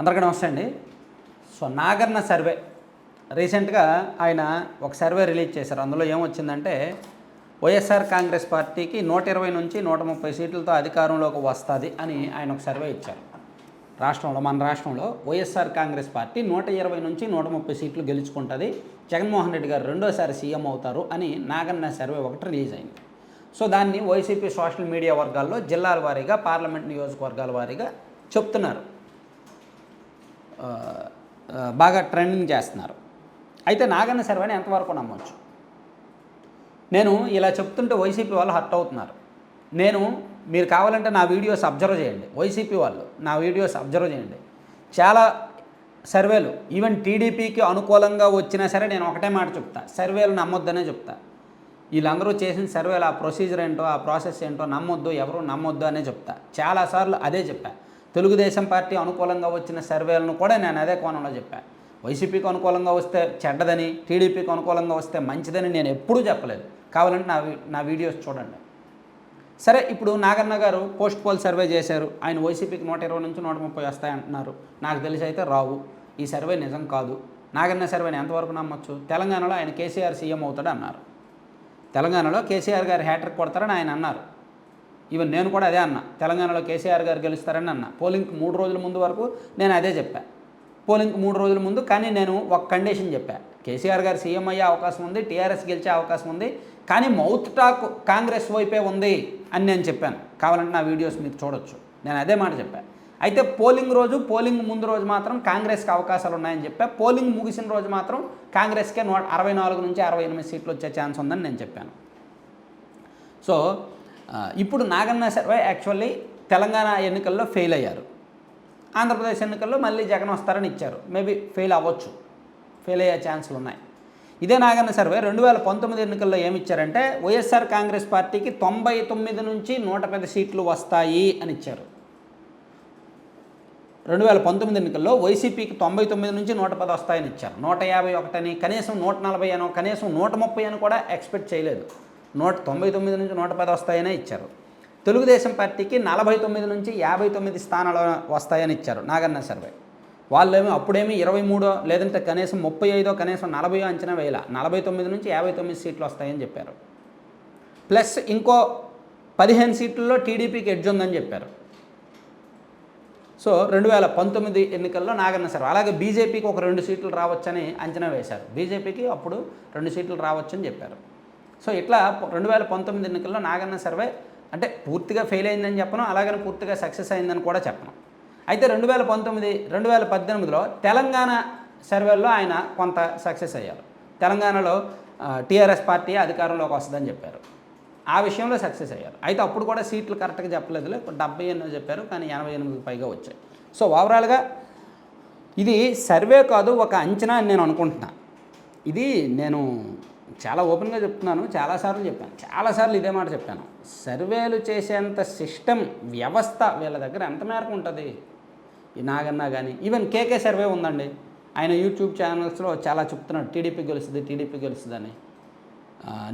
అందరికీ నమస్తే అండి. So Nagarna survey. రీసెంట్గా ఆయన ఒక సర్వే రిలీజ్ చేశారు. అందులో ఏమొచ్చిందంటే వైఎస్ఆర్ కాంగ్రెస్ పార్టీకి నూట ఇరవై నుంచి నూట ముప్పై సీట్లతో అధికారంలోకి వస్తుంది అని ఆయన ఒక సర్వే ఇచ్చారు. రాష్ట్రంలో మన రాష్ట్రంలో వైఎస్ఆర్ కాంగ్రెస్ పార్టీ నూట ఇరవై నుంచి నూట ముప్పై సీట్లు గెలుచుకుంటుంది. జగన్మోహన్ రెడ్డి గారు రెండోసారి సీఎం అవుతారు అని నాగన్న సర్వే ఒకటి రిలీజ్ అయింది. సో దాన్ని వైసీపీ సోషల్ మీడియా వర్గాల్లో జిల్లాల వారీగా పార్లమెంట్ నియోజకవర్గాల వారీగా చెప్తున్నారు. బాగా ట్రెండింగ్ చేస్తున్నారు. అయితే నాగన్న సర్వేని ఎంతవరకు నమ్మొచ్చు? నేను ఇలా చెప్తుంటే వైసీపీ వాళ్ళు హర్ట్ అవుతున్నారు. నేను మీరు కావాలంటే నా వీడియోస్ అబ్జర్వ్ చేయండి. వైసీపీ వాళ్ళు నా వీడియోస్ అబ్జర్వ్ చేయండి. చాలా సర్వేలు ఈవెన్ టీడీపీకి అనుకూలంగా వచ్చినా సరే నేను ఒకటే మాట చెప్తా సర్వేలు నమ్మొద్దనే చెప్తా. వీళ్ళందరూ చేసిన సర్వేలు ఆ ప్రొసీజర్ ఏంటో ఆ ప్రాసెస్ ఏంటో నమ్మొద్దు ఎవరు నమ్మొద్దు అనే చెప్తా. చాలాసార్లు అదే చెప్పా. తెలుగుదేశం పార్టీ అనుకూలంగా వచ్చిన సర్వేలను కూడా నేను అదే కోణంలో చెప్పాను. వైసీపీకి అనుకూలంగా వస్తే చెడ్డదని టీడీపీకి అనుకూలంగా వస్తే మంచిదని నేను ఎప్పుడూ చెప్పలేదు. కావాలంటే నా వీ- నా వీడియోస్ చూడండి. సరే ఇప్పుడు నాగన్న గారు పోస్ట్ పోల్ సర్వే చేశారు. ఆయన వైసీపీకి నూట ఇరవై నుంచి నూట ముప్పై వస్తాయి అంటున్నారు నాకు తెలిసి అయితే రావు. ఈ సర్వే నిజం కాదు. నాగన్న సర్వేని ఎంతవరకు నమ్మొచ్చు? తెలంగాణలో ఆయన కేసీఆర్ సీఎం అవుతాడు అన్నారు తెలంగాణలో కేసీఆర్ గారు హ్యాట్రిక్ కొడతారని ఆయన అన్నారు. ఈవెన్ నేను కూడా అదే అన్నా. తెలంగాణలో కేసీఆర్ గారు గెలుస్తారని అన్నా. పోలింగ్కి మూడు రోజుల ముందు వరకు నేను అదే చెప్పాను పోలింగ్కి మూడు రోజుల ముందు కానీ నేను ఒక కండిషన్ చెప్పాను కేసీఆర్ గారు సీఎం అయ్యే అవకాశం ఉంది టీఆర్ఎస్ గెలిచే అవకాశం ఉంది కానీ మౌత్ టాక్ కాంగ్రెస్ వైపే ఉంది అని నేను చెప్పాను. కావాలంటే నా వీడియోస్ మీరు చూడొచ్చు. నేను అదే మాట చెప్పాను అయితే పోలింగ్ రోజు పోలింగ్ ముందు రోజు మాత్రం కాంగ్రెస్కి అవకాశాలు ఉన్నాయని చెప్పా. పోలింగ్ ముగిసిన రోజు మాత్రం కాంగ్రెస్కే నూట అరవై నాలుగు నుంచి అరవై ఎనిమిది సీట్లు వచ్చే ఛాన్స్ ఉందని నేను చెప్పాను. సో ఇప్పుడు నాగన్న సర్వే యాక్చువల్లీ తెలంగాణ ఎన్నికల్లో ఫెయిల్ అయ్యారు. ఆంధ్రప్రదేశ్ ఎన్నికల్లో మళ్ళీ జగన్ వస్తారని ఇచ్చారు. మేబీ ఫెయిల్ అవ్వచ్చు. ఫెయిల్ అయ్యే ఛాన్సులు ఉన్నాయి. ఇదే నాగన్న సర్వే రెండు వేల పంతొమ్మిది ఎన్నికల్లో ఏమి ఇచ్చారంటే వైఎస్ఆర్ కాంగ్రెస్ పార్టీకి తొంభై తొమ్మిది నుంచి నూట పది సీట్లు వస్తాయి అని ఇచ్చారు. రెండు వేల పంతొమ్మిది ఎన్నికల్లో వైసీపీకి తొంభై తొమ్మిది నుంచి నూట పది వస్తాయని ఇచ్చారు. నూట యాభై ఒకటని కనీసం నూట నలభై అనో కనీసం నూట ముప్పై అని కూడా ఎక్స్పెక్ట్ చేయలేదు. నూట తొంభై తొమ్మిది నుంచి నూట పది వస్తాయనే ఇచ్చారు. తెలుగుదేశం పార్టీకి నలభై తొమ్మిది నుంచి యాభై తొమ్మిది స్థానాలు వస్తాయని ఇచ్చారు నాగన్న సర్వే. వాళ్ళేమో అప్పుడేమి ఇరవై మూడో లేదంటే కనీసం ముప్పై ఐదో కనీసం నలభై అంచనా వేయాల. నలభై తొమ్మిది నుంచి యాభై తొమ్మిది సీట్లు వస్తాయని చెప్పారు. ప్లస్ ఇంకో పదిహేను సీట్లలో టీడీపీకి ఎడ్జ్ ఉందని చెప్పారు. సో రెండు వేల పంతొమ్మిది ఎన్నికల్లో నాగన్న సర్వే. అలాగే బీజేపీకి ఒక రెండు సీట్లు రావచ్చని అంచనా వేశారు. బీజేపీకి అప్పుడు రెండు సీట్లు రావచ్చని చెప్పారు. సో ఇట్లా రెండు వేల పంతొమ్మిది ఎన్నికల్లో నాగన్న సర్వే అంటే పూర్తిగా ఫెయిల్ అయిందని చెప్పను అలాగని పూర్తిగా సక్సెస్ అయిందని కూడా చెప్పను. అయితే రెండు వేల పంతొమ్మిది రెండు వేల పద్దెనిమిదిలో తెలంగాణ సర్వేలో ఆయన కొంత సక్సెస్ అయ్యారు. తెలంగాణలో టీఆర్ఎస్ పార్టీ అధికారంలోకి వస్తుందని చెప్పారు. ఆ విషయంలో సక్సెస్ అయ్యారు. అయితే అప్పుడు కూడా సీట్లు కరెక్ట్గా చెప్పలేదులే డెబ్బై ఎనిమిది చెప్పారు కానీ ఎనభై ఎనిమిదికి పైగా వచ్చాయి. సో ఓవరాల్గా ఇది సర్వే కాదు ఒక అంచనా అని నేను అనుకుంటున్నా. ఇది నేను చాలా ఓపెన్గా చెప్తున్నాను చాలాసార్లు చెప్పాను చాలాసార్లు ఇదే మాట చెప్పాను. సర్వేలు చేసేంత సిస్టమ్ వ్యవస్థ వీళ్ళ దగ్గర ఎంత మేరకు ఉంటుంది? ఈ నాగన్నా కానీ ఈవెన్ కేకే సర్వే ఉందండి. ఆయన యూట్యూబ్ ఛానల్స్లో చాలా చెప్తున్నాడు టీడీపీ గెలుస్తుంది టీడీపీ గెలుస్తుందని.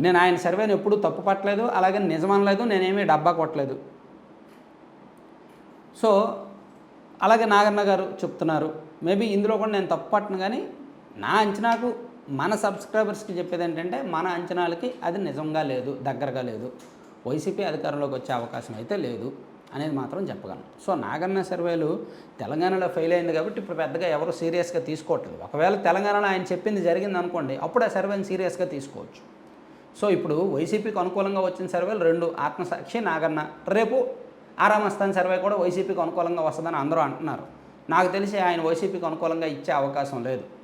నేను ఆయన సర్వేని ఎప్పుడూ తప్పు పట్టలేదు అలాగే నిజమనలేదు నేనేమీ డబ్బా కొట్టలేదు. సో అలాగే నాగన్న గారు చెప్తున్నారు మేబీ ఇందులో కూడా నేను తప్పు పట్టను కానీ నా అంచనాకు మన సబ్స్క్రైబర్స్కి చెప్పేది ఏంటంటే మన అంచనాలకి అది నిజంగా లేదు దగ్గరగా లేదు. వైసీపీ అధికారంలోకి వచ్చే అవకాశం అయితే లేదు అనేది మాత్రం చెప్పగలను. సో నాగన్న సర్వేలు తెలంగాణలో ఫెయిల్ అయింది కాబట్టి ఇప్పుడు పెద్దగా ఎవరు సీరియస్గా తీసుకోవట్లేదు. ఒకవేళ తెలంగాణలో ఆయన చెప్పింది జరిగింది అనుకోండి అప్పుడు ఆ సర్వేని సీరియస్గా తీసుకోవచ్చు. సో ఇప్పుడు వైసీపీకి అనుకూలంగా వచ్చిన సర్వేలు రెండు ఆత్మసాక్షి నాగన్న. రేపు ఆరామస్థాన్ సర్వే కూడా వైసీపీకి అనుకూలంగా వస్తుందని అందరూ అంటున్నారు. నాకు తెలిసి ఆయన వైసీపీకి అనుకూలంగా ఇచ్చే అవకాశం లేదు.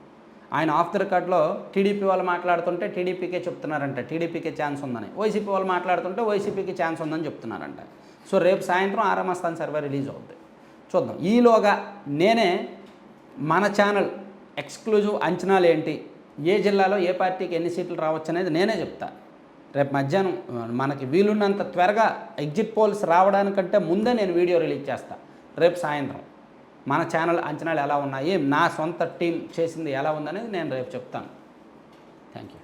ఆయన ఆఫ్ ద రికార్డ్లో టీడీపీ వాళ్ళు మాట్లాడుతుంటే టీడీపీకే చెప్తున్నారంట. టీడీపీకే ఛాన్స్ ఉందని. వైసీపీ వాళ్ళు మాట్లాడుతుంటే వైసీపీకి ఛాన్స్ ఉందని చెప్తున్నారంట. సో రేపు సాయంత్రం ఆరామస్థాన్ సర్వే రిలీజ్ అవుద్ది. చూద్దాం. ఈలోగా నేనే మన ఛానల్ ఎక్స్క్లూజివ్ అంచనాలు ఏంటి? ఏ జిల్లాలో ఏ పార్టీకి ఎన్ని సీట్లు రావచ్చు అనేది నేనే చెప్తా. రేపు మధ్యాహ్నం మనకి వీలున్నంత త్వరగా ఎగ్జిట్ పోల్స్ రావడానికంటే ముందే నేను వీడియో రిలీజ్ చేస్తాను రేపు సాయంత్రం. మన ఛానల్ అంచనాలు ఎలా ఉన్నాయి నా సొంత టీం చేసింది ఎలా ఉందనేది నేను రేపు చెప్తాను. Thank you